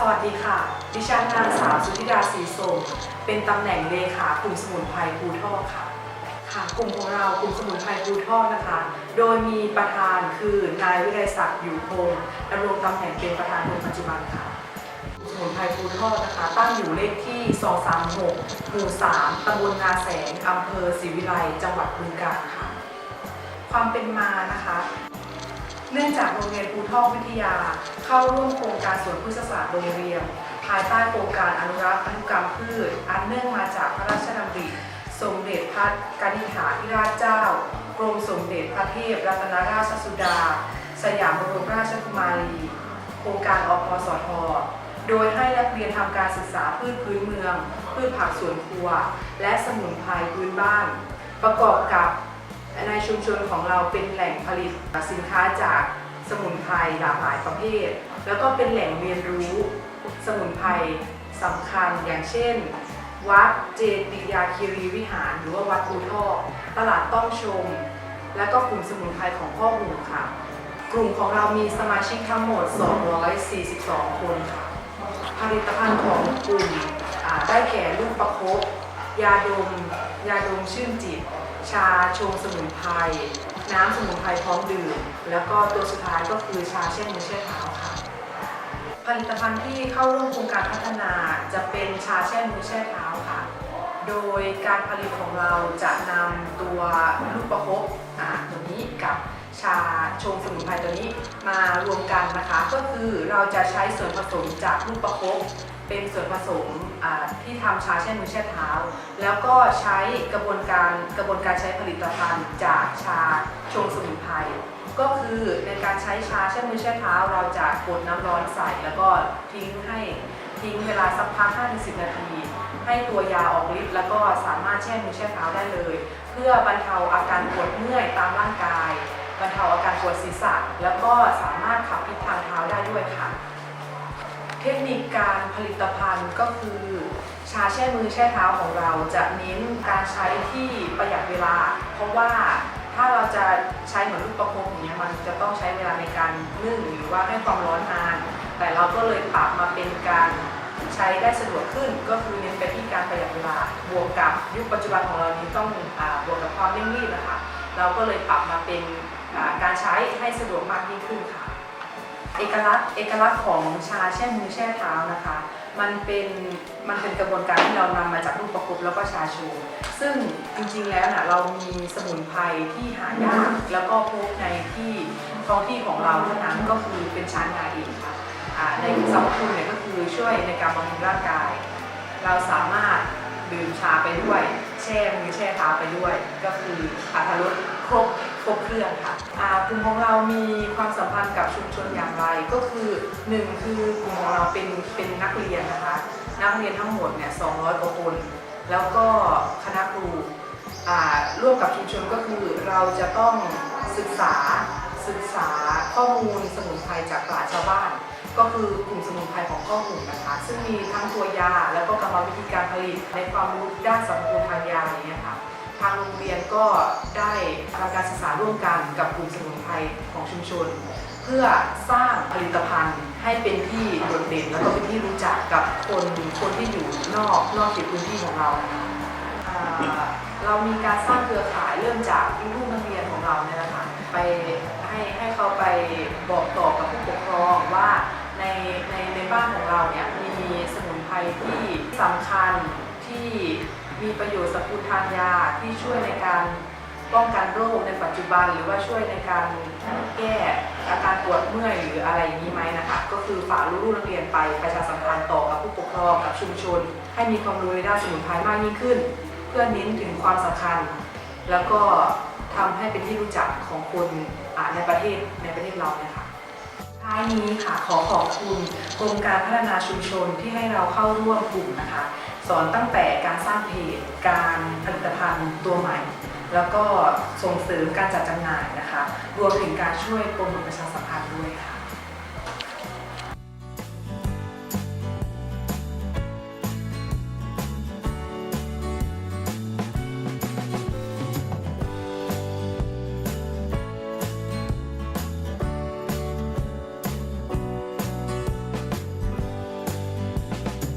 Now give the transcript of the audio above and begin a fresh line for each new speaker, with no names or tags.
สวัสดีค่ะ ดิฉันนางสาวสุธิดาศรีสมเป็นตำแหน่งเลขากลุ่มสมุนไพรภูทอกค่ะ ค่ะ กลุ่มของเรากลุ่มสมุนไพรภูทอกนะคะ โดยมีประธานคือนายวิไลศักดิ์อยู่พงศ์ดำรงตำแหน่งเป็นประธานคนปัจจุบันค่ะ สมุนไพรภูทอกนะคะ ตั้งอยู่เลขที่ 236 หมู่ 3ตำบลนาแสงอำเภอศรีวิไลจังหวัดบึงกาฬค่ะ ความเป็นมานะคะ เนื่องจากโรงเรียนภูทอกวิทยา เข้าร่วมโครงการสวนพฤกษศาสตร์โรงเรียน ภายใต้โครงการอนุรักษ์พันธุกรรมพืช อันเนื่องมาจากพระราชดำริ สมเด็จพระกนิษฐาธิราชเจ้ากรมสมเด็จพระเทพรัตนราชสุดา สยามบรมราชกุมารี โครงการอพสทโดยให้นักเรียนทำการศึกษาพืชพื้นเมือง พืชผักสวนครัว และสมุนไพรพื้นบ้าน ประกอบกับ ในชุมชนของเราเป็นแหล่งผลิตสินค้าจากสมุนไพรหลากหลายประเภท แล้วก็เป็นแหล่งเรียนรู้สมุนไพรสำคัญอย่างเช่น วัดเจติยาคีรีวิหาร หรือว่าวัดภูทอกตลาดต้องชม และก็กลุ่มสมุนไพรของพ่อหมูค่ะ กลุ่มของเรามีสมาชิกทั้งหมด 242 คนค่ะ ผลิตภัณฑ์ของกลุ่มได้แก่ลูกประคบยาดม ยาดมชื่นจิต ชาชงสมุนไพรน้ำสมุนไพรพร้อมดื่ม แล้วก็ตัวสุดท้ายก็คือชาเช่นมือเช่เท้าค่ะ ผลิตภัณฑ์ที่เข้าร่วมโครงการพัฒนาจะเป็นชาแช่มือแช่เท้าค่ะ โดยการผลิตของเราจะนำตัวลูกประคบตัวนี้กับชาชงสมุนไพรตัวนี้มารวมกันนะคะ ก็คือเราจะใช้ส่วนผสมจากลูกประคบ เป็นส่วนผสมที่ทำชาแช่มือแช่เท้า แล้วก็ใช้กระบวนการกระบวนการใช้ผลิตภัณฑ์จากชาชงสมุนไพรก็คือในการใช้ชาแช่มือแช่เท้า เราจะกดน้ำร้อนใส่ แล้วก็ทิ้งให้ทิ้งเวลาสักพัก5-10 นาที ให้ตัวยาออกฤทธิ์แล้วก็สามารถแช่มือแช่เท้าได้เลย เพื่อบรรเทาอาการปวดเมื่อยตามร่างกายบรรเทาอาการปวดศีรษะ แล้วก็สามารถขับพิษทางเท้าได้ด้วยค่ะ เทคนิคการผลิตภัณฑ์ก็คือชาแช่มือแช่เท้าของเราจะเน้นการใช้ที่ประหยัดเวลา เพราะว่าถ้าเราจะใช้เหมือนลูกประคบอย่างเงี้ยมันจะต้องใช้เวลาในการนึ่งหรือว่าให้ความร้อนนาน แต่เราก็เลยปรับมาเป็นการใช้ได้สะดวกขึ้น ก็คือเน้นไปที่การประหยัดเวลาบวกกับยุคปัจจุบันของเรานี้ต้องอบวกกับความเร่งรีบนะคะเราก็เลยปรับมาเป็นการใช้ให้สะดวกมากยิ่งขึ้นค่ะ เอกลักษณ์เอกลักษณ์ของชาแช่มือแช่เท้านะคะ มันเป็นมันเป็นกระบวนการที่เรานำมาจากลูกประคบแล้วก็ชาชู ซึ่งจริงๆแล้วน่ะเรามีสมุนไพรที่หายากแล้วก็พบในที่ท้องที่ของเราเท่านั้นก็คือเป็นชางาเองค่ะในสรรพคุณเนี่ยก็คือช่วยในการบำรุงร่างกาย เราสามารถดื่มชาไปด้วย แช่มือแช่เท้าไปด้วย ก็คืออัตรสครบ ครบเครื่องค่ะกลุ่มของเรามีความสัมพันธ์กับชุมชนอย่างไร ก็คือหนึ่งคือกลุ่มของเราเป็นเป็นนักเรียนนะคะ นักเรียนทั้งหมดเนี่ย200กว่าคน แล้วก็คณะครูอ่าร่วมกับชุมชนก็คือเราจะต้องศึกษาศึกษาข้อมูลสมุนไพรจากปราชชาวบ้าน ก็คือกลุ่มสมุนไพรของข้อมูลนะคะ ซึ่งมีทั้งตัวยาแล้วก็กรรมวิธีการผลิตในความรู้ด้านสังคมทางยาอย่างเงี้ยค่ะ ทางโรงเรียนก็ได้ทำการศึกษาร่วมกันกับกลุ่มสมุนไพรของชุมชน เพื่อสร้างผลิตภัณฑ์ให้เป็นที่โดดเด่นแล้วก็เป็นที่รู้จักกับคนคนที่อยู่นอกนอกเขตพื้นที่ของเราเรามีการสร้างเครือข่ายเริ่มจากลูกนักเรียนของเราเนี่ยนะคะไปให้ให้เขาไปบอกต่อกับผู้ปกครองว่าในในในบ้านของเราเนี่ยมีสมุนไพรที่สำคัญที่ มีประโยชน์สรรพคุทางยาที่ช่วยในการป้องกันโรคในปัจจุบัน หรือว่าช่วยในการแก้อาการปวดเมื่อยหรืออะไรอย่างนี้ไหมนะคะก็คือฝากลูกๆนักเรียนไปประชาสัมพันธ์ต่อกับผู้ปกครองกับชุมชน ให้มีความรู้ในด้านสมุนไพรมากยิ่งขึ้น เพื่อเน้นถึงความสำคัญ แล้วก็ทำให้เป็นที่รู้จักของคนในประเทศในประเทศเราเนี่ยค่ะท้ายนี้ค่ะขอขอบคุณกรมการพัฒนาชุมชนที่ให้เราเข้าร่วมกลุ่มนะคะ สอนตั้งแต่การสร้างเพจ การผลิตภัณฑ์ตัวใหม่ แล้วก็ส่งเสริมการจัดจำหน่ายนะคะ รวมถึงการช่วยโปรโมทประชาสัมพันธ์ด้วย